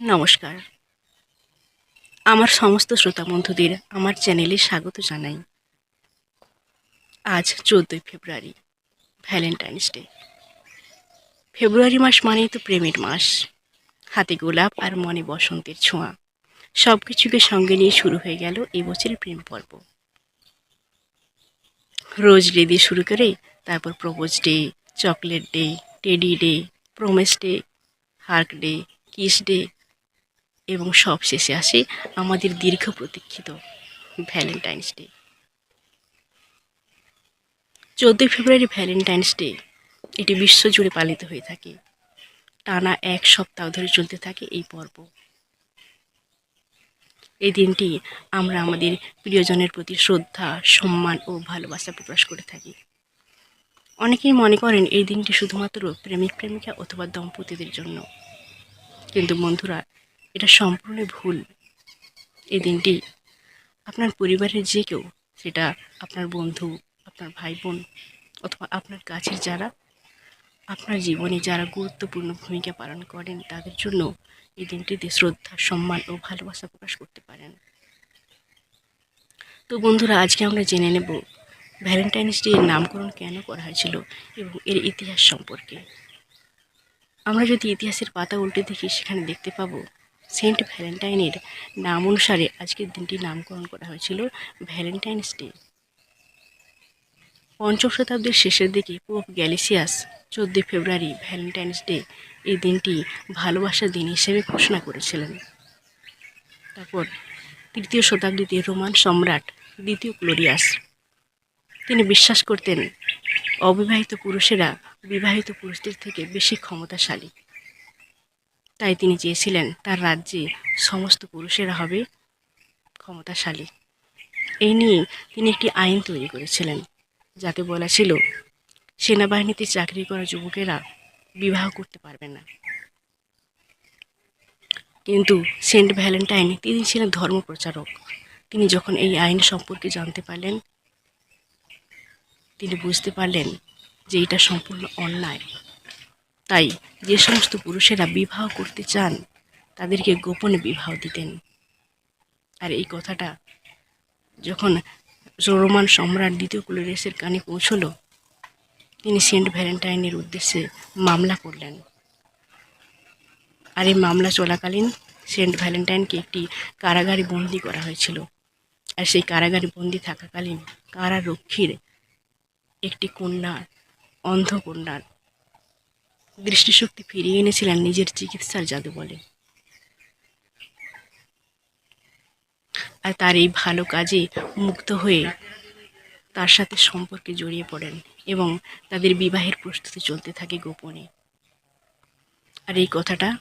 নমস্কার। আমার সমস্ত শ্রোতা বন্ধুদের আমার চ্যানেলে স্বাগত জানাই। আজ চোদ্দোই ফেব্রুয়ারি, ভ্যালেন্টাইন্স ডে। ফেব্রুয়ারি মাস মানেই তো প্রেমের মাস। হাতে গোলাপ আর মনে বসন্তের ছোঁয়া। সব কিছুকে সঙ্গে নিয়ে শুরু হয়ে গেল এই বছরের প্রেম পর্ব। রোজ ডে দিয়ে শুরু করে তারপর propose day, chocolate day, teddy day, promise day, hug day, kiss day এবং সব শেষে আসে আমাদের দীর্ঘ প্রতীক্ষিত ভ্যালেন্টাইন্স ডে চোদ্দোই ফেব্রুয়ারি ভ্যালেন্টাইন্স ডে এটি বিশ্বজুড়ে পালিত হয়ে থাকে। টানা এক সপ্তাহ ধরে চলতে থাকে এই পর্ব। এই দিনটি আমরা আমাদের প্রিয়জনের প্রতি শ্রদ্ধা, সম্মান ও ভালোবাসা প্রকাশ করে থাকি। অনেকেই মনে করেন এই দিনটি শুধুমাত্র প্রেমিক প্রেমিকা অথবা দম্পতিদের জন্য। কিন্তু বন্ধুরা এটা সম্পূর্ণ ভুল। এই দিনটি আপনার পরিবারের যে কেউ, সেটা আপনার বন্ধু, আপনার ভাই বোন অথবা আপনার কাছের যারা, আপনার জীবনে যারা গুরুত্বপূর্ণ ভূমিকা পালন করেন, তাদের জন্য এই দিনটিতে শ্রদ্ধা, সম্মান ও ভালোবাসা প্রকাশ করতে পারেন। তো বন্ধুরা, আজকে আমরা জেনে নেব ভ্যালেন্টাইন্স ডে এর নামকরণ কেন করা হয়েছিল এবং এর ইতিহাস সম্পর্কে। আমরা যদি ইতিহাসের পাতা উল্টে দেখি, সেখানে দেখতে পাবো সেন্ট ভ্যালেন্টাইনের নাম অনুসারে আজকের দিনটি নামকরণ করা হয়েছিল ভ্যালেন্টাইন্স ডে। পঞ্চম শতাব্দীর শেষের দিকে পোপ গ্যালিসিয়াস চোদ্দই ফেব্রুয়ারি ভ্যালেন্টাইন্স ডে এই দিনটি ভালোবাসার দিন হিসেবে ঘোষণা করেছিলেন। তারপর তৃতীয় শতাব্দীতে রোমান সম্রাট দ্বিতীয় ক্লোরিয়াস। তিনি বিশ্বাস করতেন, অবিবাহিত পুরুষেরা বিবাহিত পুরুষদের থেকে বেশি ক্ষমতাশালী। তাই তিনি চেয়েছিলেন তার রাজ্যে সমস্ত পুরুষেরা হবে ক্ষমতাশালী। এই নিয়ে তিনি একটি আইন তৈরি করেছিলেন, যাতে বলা ছিল, সেনাবাহিনীতে চাকরি করা যুবকেরা বিবাহ করতে পারবে না। কিন্তু সেন্ট ভ্যালেন্টাইন তিনি ছিলেন ধর্মপ্রচারক তিনি যখন এই আইন সম্পর্কে জানতে পারলেন, তিনি বুঝতে পারলেন যে এটা সম্পূর্ণ অন্যায়। তাই যে সমস্ত পুরুষেরা বিবাহ করতে চান, তাদেরকে গোপনে বিবাহ দিতেন। আর এই কথাটা যখন রোমান সম্রাট দ্বিতীয় কুলোরেসের কানে পৌঁছলো, তিনি সেন্ট ভ্যালেন্টাইনের উদ্দেশ্যে মামলা করলেন। আর এই মামলা চলাকালীন সেন্ট ভ্যালেন্টাইনকে একটি কারাগারে বন্দি করা হয়েছিল। আর সেই কারাগারে বন্দি থাকাকালীন কারারক্ষীর একটি কন্যা, অন্ধ কন্যার দৃষ্টিশক্তি ফিরিয়ে এনেছিলেন নিজের চিকিৎসার জাদু বলে। আর তার এই ভালো কাজে মুক্ত হয়ে তার সাথে সম্পর্কে জড়িয়ে পড়েন এবং তাদের বিবাহের প্রস্তুতি চলতে থাকে গোপনে। আর এই কথাটা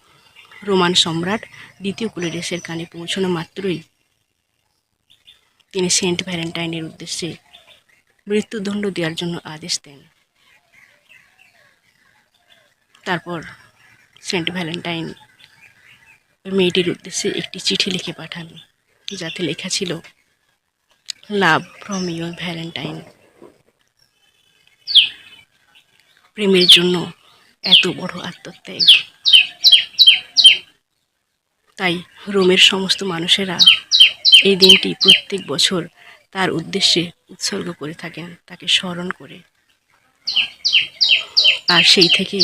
রোমান সম্রাট দ্বিতীয় কুলেরেসের কানে পৌঁছানো মাত্রই তিনি সেন্ট ভ্যালেন্টাইনের উদ্দেশ্যে মৃত্যুদণ্ড দেওয়ার জন্য আদেশ দেন। তারপর সেন্ট ভ্যালেন্টাইন মেয়েটির উদ্দেশ্যে একটি চিঠি লিখে পাঠান যাতে লেখা ছিল, লাভ ফ্রম ইউর ভ্যালেন্টাইন। প্রেমের জন্য এত বড় আত্মত্যাগ। তাই রোমের সমস্ত মানুষেরা এই দিনটি প্রত্যেক বছর তার উদ্দেশ্যে উৎসর্গ করে থাকেন, তাকে স্মরণ করে। আর সেই থেকে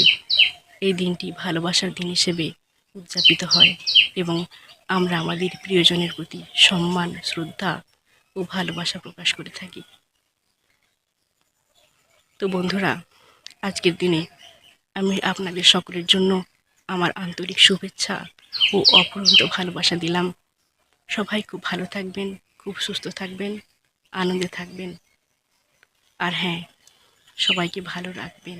এই দিনটি ভালোবাসার দিন হিসেবে উদযাপিত হয় এবং আমরা আমাদের প্রিয়জনের প্রতি সম্মান, শ্রদ্ধা ও ভালোবাসা প্রকাশ করে থাকি। তো বন্ধুরা, আজকের দিনে আমি আপনাদের সকলের জন্য আমার আন্তরিক শুভেচ্ছা ও অপরন্ত ভালোবাসা দিলাম। সবাই খুব ভালো থাকবেন, খুব সুস্থ থাকবেন, আনন্দে থাকবেন। আর হ্যাঁ সবাইকে ভালো রাখবেন।